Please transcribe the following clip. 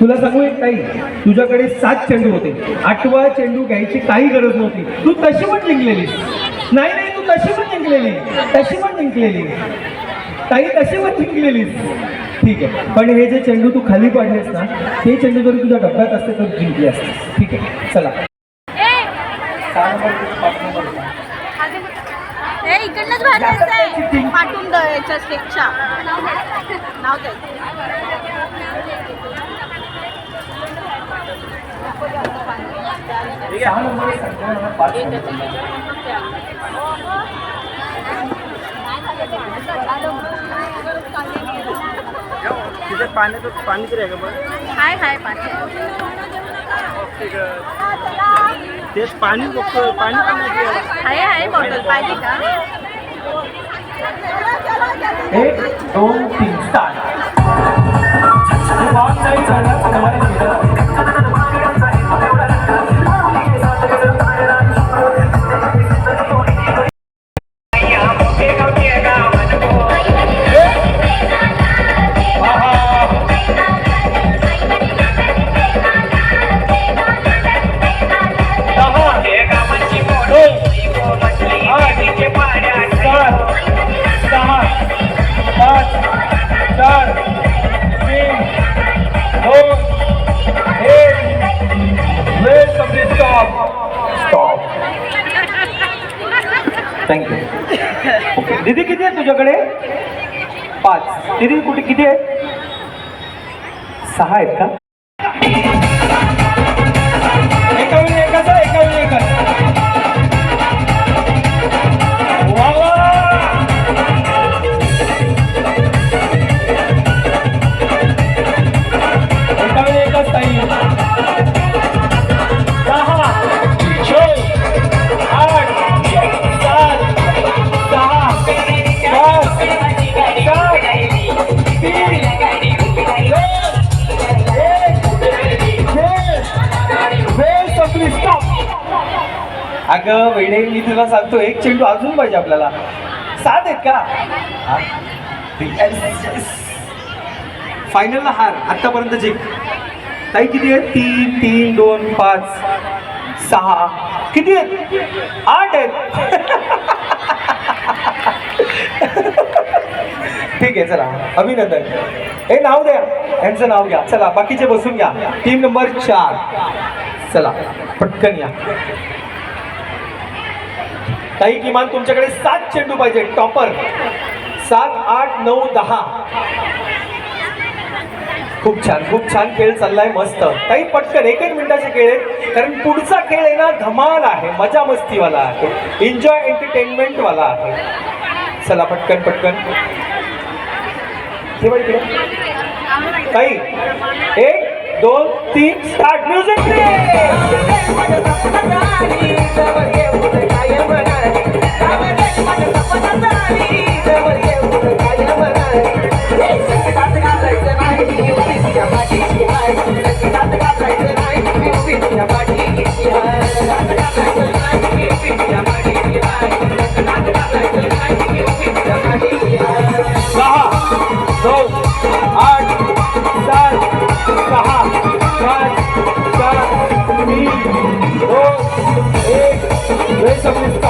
तुला सांगू एक काही तुझ्याकडे सात चेंडू होते. आठवा चेंडू घ्यायची काही गरज नव्हती. तू तशी पण जिंकलेली नाही नाही तू तशी पण जिंकलेली. तशी पण जिंकलेली. ताई तशी पण जिंकलेलीस. ठीक आहे. पण हे जे चेंडू तू खाली पाडलेस ना ते चेंडू जर तुझ्या डब्यात असते तर जिंकली असते. ठीक आहे. चला. इकडनंच नाव दे सहा नंबर संख्या मला पाच नंबर. तिथे पाण्याचं पाणी तरी आहे का बरं हाय हाय पाठी तेच पाणी बघतो पाणी पण नाही आहे. आहे आहे बॉटल पाहिजे का एक दोन तीन स्टार्ट Bye. ओके किती आहे तुझ्याकडे? पाच. दीदी कुठे किती आहे? सहा आहेत का? अगं वेडे मी तुला सांगतो एक चेंडू अजून पाहिजे आपल्याला. सात आहेत का? फायनलला हार. आतापर्यंत जिंक ताई किती आहेत? तीन तीन दोन पाच सहा. किती आहेत? आठ आहेत. ठीक आहे चला. अभिनंदन. हे नाव द्या. यांचं नाव घ्या. चला बाकीचे बसून घ्या. टीम नंबर चार. चला पटकन या. काही किमान तुमच्याकडे सात चेंडू पाहिजे टॉपर. सात आठ नऊ दहा. खूप छान खूप छान खेळ चाललाय मस्त. काही पटकन एक एक मिनिटाचे खेळ आहेत कारण पुढचा खेळ आहे ना धमाल आहे मजा मस्तीवाला आहे एन्जॉय एंटरटेनमेंट वाला आहे. चला पटकन पटकन. ठेवा इकडे. काही एक दोन तीन स्टार्ट म्युझिक पाच चार तीन दोन एक. वेळ